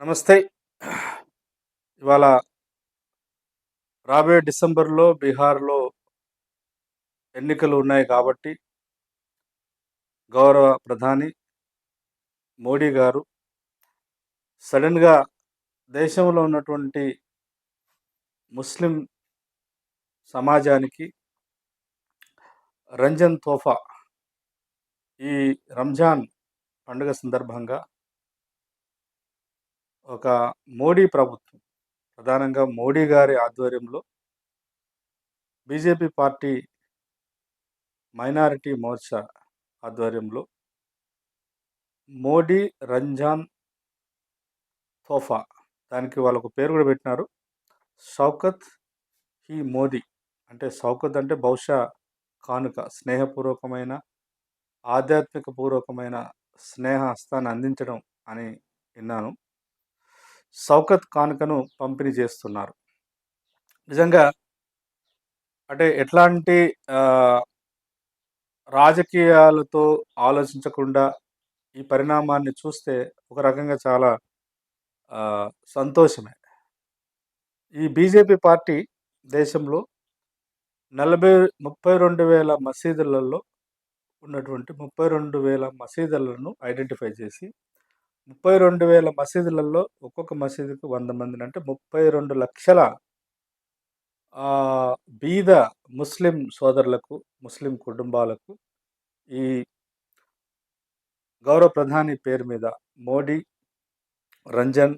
నమస్తే. ఇవాళ రాబోయే డిసెంబర్లో బీహార్లో ఎన్నికలు ఉన్నాయి కాబట్టి గౌరవ ప్రధాని మోడీ గారు సడన్గా దేశంలో ఉన్నటువంటి ముస్లిం సమాజానికి రంజన్ తోఫా ఈ రంజాన్ పండుగ సందర్భంగా ఒక మోడీ ప్రభుత్వం ప్రధానంగా మోడీ గారి ఆధ్వర్యంలో బీజేపీ పార్టీ మైనారిటీ మోర్చా ఆధ్వర్యంలో మోడీ రంజాన్ తోఫా దానికి వాళ్ళకు పేరు కూడా పెట్టినారు. షౌకత్ హీ మోదీ అంటే షౌకత్ అంటే బహుశా కానుక స్నేహపూర్వకమైన ఆధ్యాత్మిక పూర్వకమైన స్నేహ హస్తాన్ని అందించడం అని విన్నాను. సౌకత్ కానుకను పంపిణీ చేస్తున్నారు. నిజంగా అంటే ఎట్లాంటి రాజకీయాలతో ఆలోచించకుండా ఈ పరిణామాన్ని చూస్తే ఒక రకంగా చాలా సంతోషమే. ఈ బీజేపీ పార్టీ దేశంలో నలభై ముప్పై రెండు వేల మసీదులలో ఉన్నటువంటి ముప్పై రెండు వేల మసీదులను ఐడెంటిఫై చేసి ముప్పై రెండు వేల మసీదులలో ఒక్కొక్క మసీదుకు వంద మందిని అంటే ముప్పై రెండు లక్షల బీద ముస్లిం సోదరులకు ముస్లిం కుటుంబాలకు ఈ గౌరవ ప్రధాని పేరు మీద మోడీ రంజన్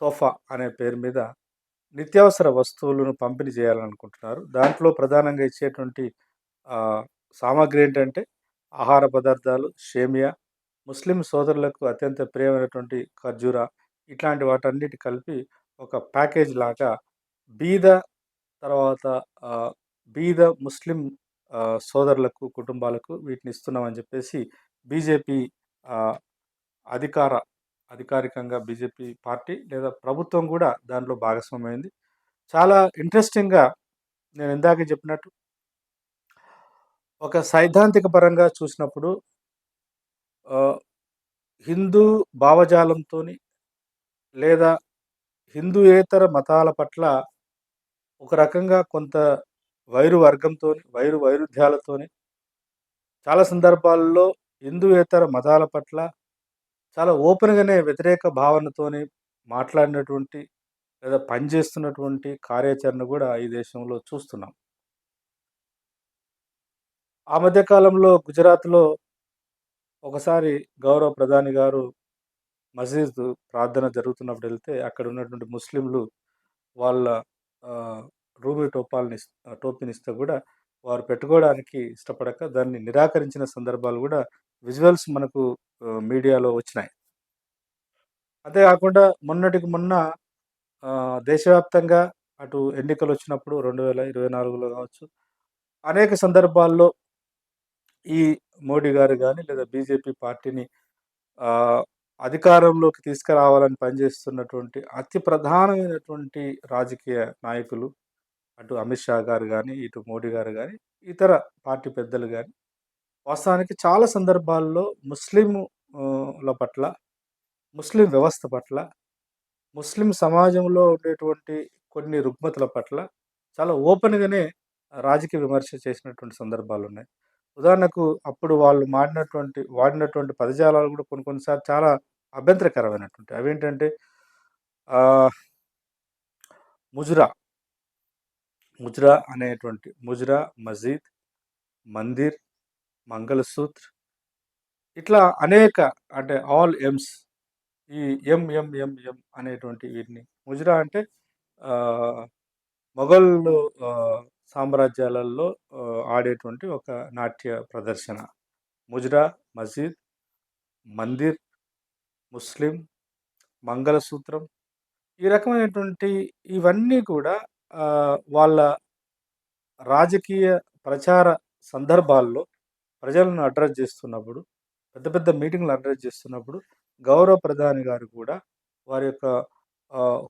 తోఫా అనే పేరు మీద నిత్యావసర వస్తువులను పంపిణీ చేయాలనుకుంటున్నారు. దాంట్లో ప్రధానంగా ఇచ్చేటువంటి సామాగ్రి ఏంటంటే ఆహార పదార్థాలు షేమియా ముస్లిం సోదరులకు అత్యంత ప్రియమైనటువంటి ఖర్జూరా ఇట్లాంటి వాటన్నిటి కలిపి ఒక ప్యాకేజ్ లాగా బీద తర్వాత బీద ముస్లిం సోదరులకు కుటుంబాలకు వీటిని ఇస్తున్నామని చెప్పేసి బీజేపీ అధికార అధికారికంగా బీజేపీ పార్టీ లేదా ప్రభుత్వం కూడా దాంట్లో భాగస్వామైంది చాలా ఇంట్రెస్టింగ్గా నేను ఇందాక చెప్పినట్టు ఒక సైద్ధాంతిక పరంగా చూసినప్పుడు హిందూ భావజాలంతో లేదా హిందూయేతర మతాల పట్ల ఒక రకంగా కొంత వైరు వర్గంతో వైరు వైరుధ్యాలతోని చాలా సందర్భాల్లో హిందూయేతర మతాల పట్ల చాలా ఓపెన్గానే వ్యతిరేక భావనతోని మాట్లాడినటువంటి లేదా పనిచేస్తున్నటువంటి కార్యాచరణ కూడా ఈ దేశంలో చూస్తున్నాం. ఆ మధ్య కాలంలో గుజరాత్లో ఒకసారి గౌరవ ప్రధాని గారు మసీద్ ప్రార్థన జరుగుతున్నప్పుడు వెళ్తే అక్కడ ఉన్నటువంటి ముస్లింలు వాళ్ళ రూమి టోపాలని ఇస్- కూడా వారు పెట్టుకోవడానికి ఇష్టపడక దాన్ని నిరాకరించిన సందర్భాలు కూడా విజువల్స్ మనకు మీడియాలో వచ్చినాయి. అంతేకాకుండా మొన్నటికి మొన్న దేశవ్యాప్తంగా అటు ఎన్నికలు వచ్చినప్పుడు రెండు వేల ఇరవై నాలుగులో కావచ్చు అనేక సందర్భాల్లో ఈ మోడీ గారు కానీ లేదా బీజేపీ పార్టీని అధికారంలోకి తీసుకురావాలని పనిచేస్తున్నటువంటి అతి ప్రధానమైనటువంటి రాజకీయ నాయకులు అటు అమిత్ షా గారు కానీ ఇటు మోడీ గారు కానీ ఇతర పార్టీ పెద్దలు కానీ వాస్తవానికి చాలా సందర్భాల్లో ముస్లింల పట్ల ముస్లిం వ్యవస్థ పట్ల ముస్లిం సమాజంలో ఉండేటువంటి కొన్ని రుగ్మతల పట్ల చాలా ఓపెన్గానే రాజకీయ విమర్శ చేసినటువంటి సందర్భాలు ఉన్నాయి ఉదాహరణకు అప్పుడు వాళ్ళు మాడినటువంటి వాడినటువంటి పదజాలాలు కూడా కొన్ని కొన్నిసార్లు చాలా అభ్యంతరకరమైనటువంటి అవేంటంటే ఆ, ముజురా. ముజురా అనేటువంటి ముజురా మజీద్ మందిర్ మంగళసూత్ర్ ఇట్లా అనేక అంటే ఆల్ ఎమ్స్ ఈ ఎం ఎం ఎం ఎం అనేటువంటి వీటిని. ముజురా అంటే ఆ, సామ్రాజ్యాలలో ఆడేటువంటి ఒక నాట్య ప్రదర్శన. ముజ్రా మసీద్ మందిర్ ముస్లిం మంగళసూత్రం ఈ రకమైనటువంటి ఇవన్నీ కూడా వాళ్ళ రాజకీయ ప్రచార సందర్భాల్లో ప్రజలను అడ్రస్ చేస్తున్నప్పుడు పెద్ద పెద్ద మీటింగ్లు అడ్రస్ చేస్తున్నప్పుడు గౌరవ ప్రధాని గారు కూడా వారి యొక్క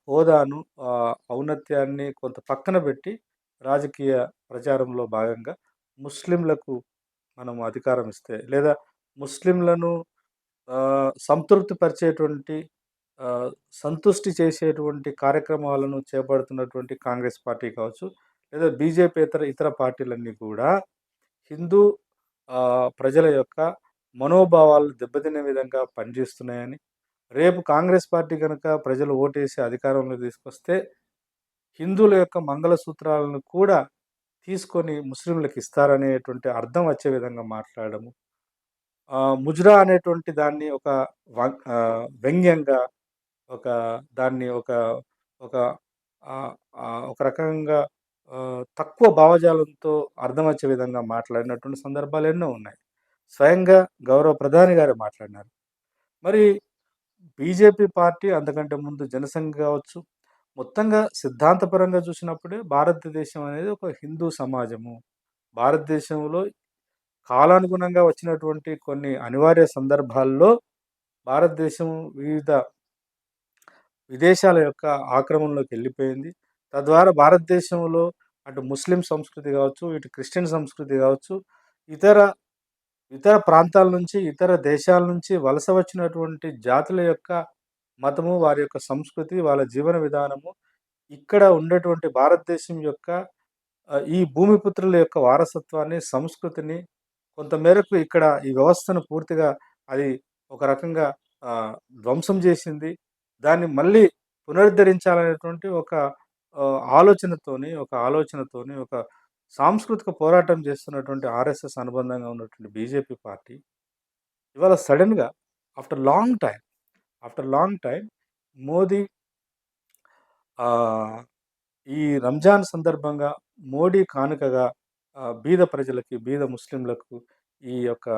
హోదాను ఔన్నత్యాన్ని కొంత పక్కన పెట్టి రాజకీయ ప్రచారంలో భాగంగా ముస్లింలకు మనం అధికారం ఇస్తే లేదా ముస్లింలను సంతృప్తి పరిచేటువంటి సంతుష్టి చేసేటువంటి కార్యక్రమాలను చేపడుతున్నటువంటి కాంగ్రెస్ పార్టీ కావచ్చు, లేదా బీజేపీ ఇతర ఇతర పార్టీలన్నీ కూడా హిందూ ప్రజల యొక్క మనోభావాలు దెబ్బతినే విధంగా పనిచేస్తున్నాయని, రేపు కాంగ్రెస్ పార్టీ కనుక ప్రజలు ఓటేసి అధికారంలో తీసుకొస్తే, హిందువుల యొక్క మంగళసూత్రాలను కూడా తీసుకొని ముస్లింలకు ఇస్తారనేటువంటి అర్థం వచ్చే విధంగా మాట్లాడడము. ముజ్రా అనేటువంటి దాన్ని ఒక వ్యంగ్యంగా ఒక దాన్ని ఒక ఒక ఒక రకంగా తక్కువ భావజాలంతో అర్థం వచ్చే విధంగా మాట్లాడినటువంటి సందర్భాలు ఎన్నో ఉన్నాయి. స్వయంగా గౌరవ ప్రధాని గారు మాట్లాడినారు. మరి బీజేపీ పార్టీ అంతకంటే ముందు జనసంఘ కావచ్చు, మొత్తంగా సిద్ధాంతపరంగా చూసినప్పుడే భారతదేశం అనేది ఒక హిందూ సమాజము. భారతదేశంలో కాలానుగుణంగా వచ్చినటువంటి కొన్ని అనివార్య సందర్భాల్లో భారతదేశం వివిధ విదేశాల యొక్క ఆక్రమణలోకి వెళ్ళిపోయింది. తద్వారా భారతదేశంలో అటు ముస్లిం సంస్కృతి కావచ్చు, ఇటు క్రిస్టియన్ సంస్కృతి కావచ్చు, ఇతర ఇతర ప్రాంతాల నుంచి, ఇతర దేశాల నుంచి వలస వచ్చినటువంటి జాతుల యొక్క మతము, వారి యొక్క సంస్కృతి, వాళ్ళ జీవన విధానము, ఇక్కడ ఉండేటువంటి భారతదేశం యొక్క ఈ భూమిపుత్రుల యొక్క వారసత్వాన్ని, సంస్కృతిని కొంతమేరకు ఇక్కడ ఈ వ్యవస్థను పూర్తిగా అది ఒక రకంగా ధ్వంసం చేసింది. దాన్ని మళ్ళీ పునరుద్ధరించాలనేటువంటి ఒక ఆలోచనతోని, ఒక ఆలోచనతోని, ఒక సాంస్కృతిక పోరాటం చేస్తున్నటువంటి ఆర్ఎస్ఎస్ అనుబంధంగా ఉన్నటువంటి బీజేపీ పార్టీ ఇవాళ సడెన్‌గా after long time, after long time Modi ఈ రంజాన్ సందర్భంగా మోడీ కానుకగా బీద ప్రజలకి, బీద ముస్లింలకు ఈ యొక్క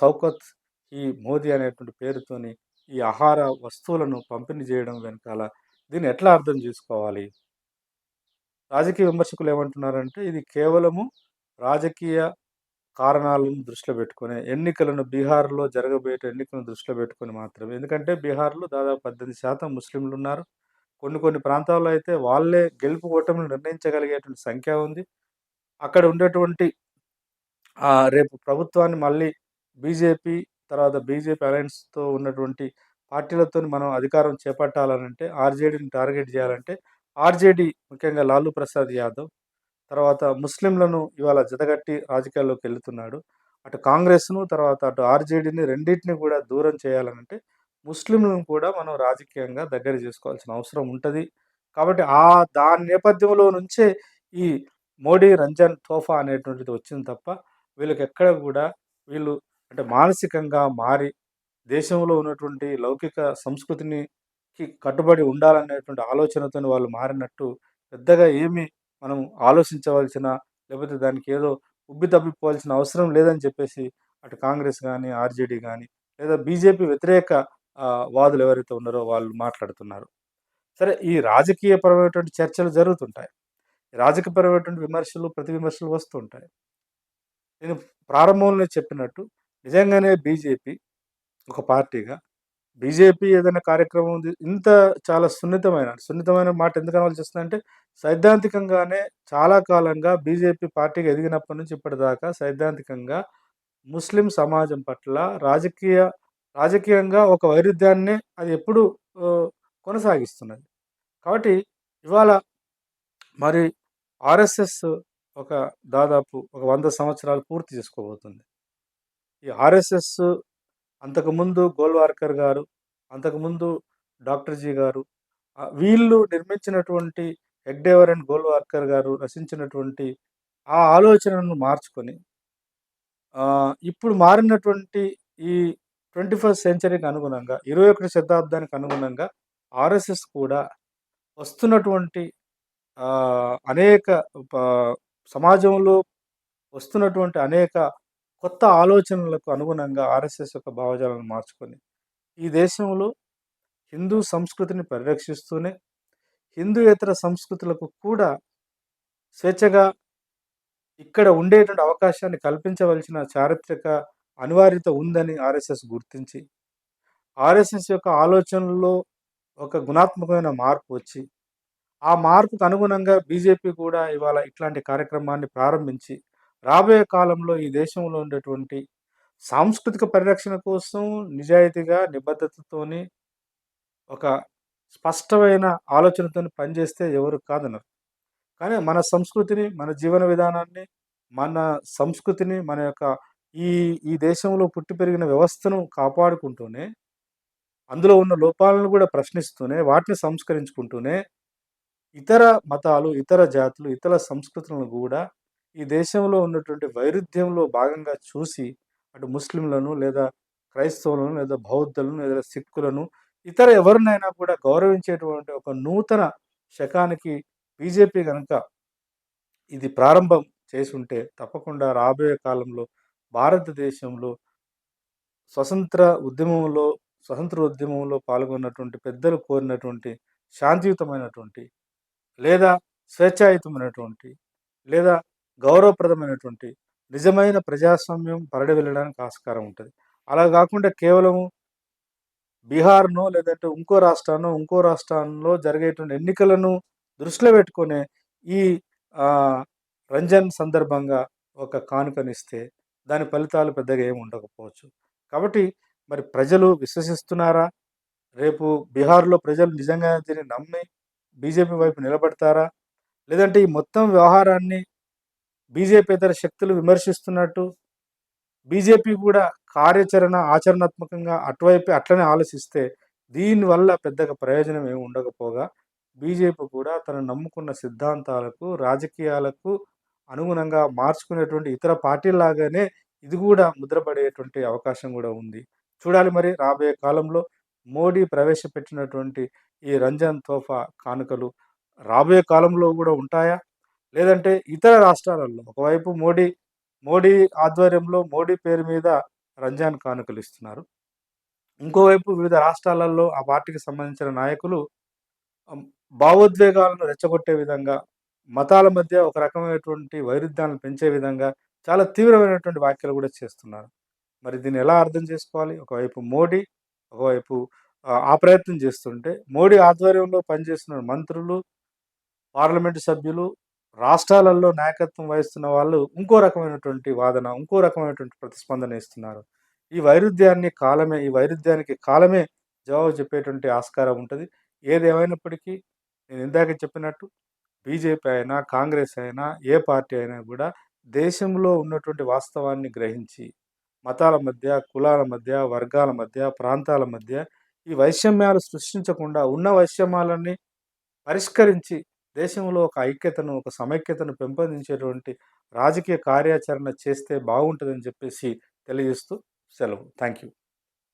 సౌకత్ ఈ మోదీ అనేటువంటి పేరుతోని ఈ ఆహార వస్తువులను పంపిణీ చేయడం వెనకాల దీన్ని ఎట్లా అర్థం చేసుకోవాలి? రాజకీయ విమర్శకులు ఏమంటున్నారంటే ఇది కేవలము రాజకీయ కారణాలను దృష్టిలో పెట్టుకుని ఎన్నికలను బీహార్‌లో జరగబోయే ఎన్నికలను దృష్టిలో పెట్టుకొని మాత్రమే. ఎందుకంటే బీహార్‌లో దాదాపు 18% ముస్లింలు ఉన్నారు. కొన్ని కొన్ని ప్రాంతాల్లో అయితే వాళ్ళే గెలుపు ఓటములు నిర్ణయించగలిగేటువంటి సంఖ్య ఉంది. అక్కడ ఉండేటువంటి రేపు ప్రభుత్వాన్ని మళ్ళీ బీజేపీ తర్వాత బీజేపీ అలయన్స్‌తో ఉన్నటువంటి పార్టీలతోని మనం అధికారం చేపట్టాలనంటే ఆర్‌జేడీని టార్గెట్ చేయాలంటే ఆర్‌జేడీ ముఖ్యంగా లాలూ ప్రసాద్ యాదవ్ తర్వాత ముస్లింలను ఇవాళ జతగట్టి రాజకీయాల్లోకి వెళ్తున్నాడు. అటు కాంగ్రెస్‌ను తర్వాత అటు ఆర్‌జేడీని రెండింటిని కూడా దూరం చేయాలనంటే ముస్లింలను కూడా మనం రాజకీయంగా దగ్గర చేసుకోవాల్సిన అవసరం ఉంటుంది కాబట్టి ఆ దాని నేపథ్యంలో నుంచే ఈ మోడీ రంజాన్ తోఫా అనేటువంటిది వచ్చింది తప్ప వీళ్ళకెక్కడ కూడా వీళ్ళు అంటే మానసికంగా మారి దేశంలో ఉన్నటువంటి లౌకిక సంస్కృతిని కట్టుబడి ఉండాలనేటువంటి ఆలోచనతోని వాళ్ళు మారినట్టు పెద్దగా ఏమి మనం ఆలోచించవలసిన లేకపోతే దానికి ఏదో ఉబ్బి తబ్బిపోవాల్సిన అవసరం లేదని చెప్పేసి అటు కాంగ్రెస్ కానీ ఆర్‌జేడీ కానీ లేదా బీజేపీ వ్యతిరేక వాదులు ఎవరైతే ఉన్నారో వాళ్ళు మాట్లాడుతున్నారు. సరే ఈ రాజకీయపరమైనటువంటి చర్చలు జరుగుతుంటాయి. రాజకీయపరమైనటువంటి విమర్శలు, ప్రతి విమర్శలు వస్తుంటాయి. నేను ప్రారంభంలో చెప్పినట్టు నిజంగానే బీజేపీ ఒక పార్టీగా బీజేపీ ఏదైనా కార్యక్రమం ఉంది ఇంత చాలా సున్నితమైన, సున్నితమైన మాట ఎందుకు అనాల్సి అంటే సైద్ధాంతికంగానే చాలా కాలంగా బీజేపీ పార్టీకి ఎదిగినప్పటి నుంచి ఇప్పటిదాకా సైద్ధాంతికంగా ముస్లిం సమాజం పట్ల రాజకీయ రాజకీయంగా ఒక వైరుధ్యాన్ని అది ఎప్పుడూ కొనసాగిస్తున్నది. కాబట్టి ఇవాళ మరి ఆర్ఎస్ఎస్ ఒక దాదాపు ఒక వంద సంవత్సరాలు పూర్తి చేసుకోబోతుంది. ఈ ఆర్ఎస్ఎస్ అంతకుముందు గోల్వార్కర్ గారు, అంతకుముందు డాక్టర్జీ గారు వీళ్ళు నిర్మించినటువంటి హెగ్డేవర్ అండ్ గోల్వార్కర్ గారు రచించినటువంటి ఆ ఆలోచనను మార్చుకొని ఇప్పుడు మారినటువంటి ఈ 21స్ట్ సెంచరీకి అనుగుణంగా 21 శతాబ్దానికి అనుగుణంగా ఆర్ఎస్ఎస్ కూడా వస్తున్నటువంటి అనేక సమాజంలో వస్తున్నటువంటి అనేక కొత్త ఆలోచనలకు అనుగుణంగా ఆర్ఎస్ఎస్ యొక్క భావజాలను మార్చుకొని ఈ దేశంలో హిందూ సంస్కృతిని పరిరక్షిస్తూనే హిందూయేతర సంస్కృతులకు కూడా స్వేచ్ఛగా ఇక్కడ ఉండేటువంటి అవకాశాన్ని కల్పించవలసిన చారిత్రక అనివార్యత ఉందని ఆర్ఎస్ఎస్ గుర్తించి ఆర్ఎస్ఎస్ యొక్క ఆలోచనల్లో ఒక గుణాత్మకమైన మార్పు వచ్చి ఆ మార్పుకు అనుగుణంగా బీజేపీ కూడా ఇవాళ ఇట్లాంటి కార్యక్రమాన్ని ప్రారంభించి రాబోయే కాలంలో ఈ దేశంలో ఉండేటువంటి సాంస్కృతిక పరిరక్షణ కోసం నిజాయితీగా, నిబద్ధతతోని ఒక స్పష్టమైన ఆలోచనతో పనిచేస్తే ఎవరు కాదనరు. కానీ మన సంస్కృతిని, మన జీవన విధానాన్ని, మన సంస్కృతిని, మన యొక్క ఈ ఈ దేశంలో పుట్టి పెరిగిన వ్యవస్థను కాపాడుకుంటూనే, అందులో ఉన్న లోపాలను కూడా ప్రశ్నిస్తూనే, వాటిని సంస్కరించుకుంటూనే, ఇతర మతాలు, ఇతర జాతులు, ఇతర సంస్కృతులను కూడా ఈ దేశంలో ఉన్నటువంటి వైరుధ్యంలో భాగంగా చూసి, అటు ముస్లింలను లేదా క్రైస్తవులను లేదా బౌద్ధులను లేదా సిక్కులను ఇతర ఎవరినైనా కూడా గౌరవించేటువంటి ఒక నూతన శకానికి బీజేపీ కనుక ఇది ప్రారంభం చేసుంటే తప్పకుండా రాబోయే కాలంలో భారతదేశంలో స్వతంత్ర ఉద్యమంలో స్వతంత్ర ఉద్యమంలో పాల్గొన్నటువంటి పెద్దలు కోరినటువంటి శాంతియుతమైనటువంటి లేదా స్వేచ్ఛాయుతమైనటువంటి లేదా గౌరవప్రదమైనటువంటి నిజమైన ప్రజాస్వామ్యం పరడి వెళ్ళడానికి ఆస్కారం ఉంటుంది అలా కాకుండా కేవలము బీహార్‌నో లేదంటే ఇంకో రాష్ట్రాన్నో, ఇంకో రాష్ట్రాల్లో జరిగేటువంటి ఎన్నికలను దృష్టిలో పెట్టుకునే ఈ రంజన్ సందర్భంగా ఒక కానుకనిస్తే దాని ఫలితాలు పెద్దగా ఏమి ఉండకపోవచ్చు. కాబట్టి మరి ప్రజలు విశ్వసిస్తున్నారా? రేపు బీహార్‌లో ప్రజలు నిజంగా దీన్ని నమ్మి బీజేపీ వైపు నిలబడతారా? లేదంటే ఈ మొత్తం వ్యవహారాన్ని బీజేపీయేతర శక్తులు విమర్శిస్తున్నట్టు బీజేపీ కూడా కార్యాచరణ ఆచరణాత్మకంగా అటువైపు అట్లనే ఆలోచిస్తే దీనివల్ల పెద్దగా ప్రయోజనం ఏమి ఉండకపోగా బీజేపీ కూడా తను నమ్ముకున్న సిద్ధాంతాలకు రాజకీయాలకు అనుగుణంగా మార్చుకునేటువంటి ఇతర పార్టీలాగానే ఇది కూడా ముద్రపడేటువంటి అవకాశం కూడా ఉంది. చూడాలి మరి రాబోయే కాలంలో మోడీ ప్రవేశపెట్టినటువంటి ఈ రంజాన్ తోఫా కానుకలు రాబోయే కాలంలో కూడా ఉంటాయా? లేదంటే ఇతర రాష్ట్రాలలో ఒకవైపు మోడీ మోడీ ఆధ్వర్యంలో మోడీ పేరు మీద రంజాన్ కానుకలు ఇస్తున్నారు ఇంకోవైపు వివిధ రాష్ట్రాలలో ఆ పార్టీకి సంబంధించిన నాయకులు భావోద్వేగాలను రెచ్చగొట్టే విధంగా మతాల మధ్య ఒక రకమైనటువంటి వైరుధ్యాలను పెంచే విధంగా చాలా తీవ్రమైనటువంటి వ్యాఖ్యలు కూడా చేస్తున్నారు. మరి దీన్ని ఎలా అర్థం చేసుకోవాలి? ఒకవైపు మోడీ ఒకవైపు ఆ ప్రయత్నం చేస్తుంటే మోడీ ఆధ్వర్యంలో పనిచేస్తున్న మంత్రులు పార్లమెంటు సభ్యులు రాష్ట్రాలలో నాయకత్వం వహిస్తున్న వాళ్ళు ఇంకో రకమైనటువంటి వాదన ఇంకో రకమైనటువంటి ప్రతిస్పందన ఇస్తున్నారు. ఈ వైరుధ్యాన్ని కాలమే ఈ వైరుధ్యానికి కాలమే జవాబు చెప్పేటువంటి ఆస్కారం ఉంటుంది. ఏదేమైనప్పటికీ నేను ఇందాక చెప్పినట్టు బీజేపీ అయినా కాంగ్రెస్ అయినా ఏ పార్టీ అయినా కూడా దేశంలో ఉన్నటువంటి వాస్తవాన్ని గ్రహించి మతాల మధ్య కులాల మధ్య వర్గాల మధ్య ప్రాంతాల మధ్య ఈ వైషమ్యాలు సృష్టించకుండా ఉన్న వైషమ్యాలన్నీ పరిష్కరించి దేశంలో ఒక ఐక్యతను ఒక సమైక్యతను పెంపొందించేటువంటి రాజకీయ కార్యాచరణ చేస్తే బాగుంటుందని చెప్పేసి తెలియజేస్తూ సెలవు. Thank you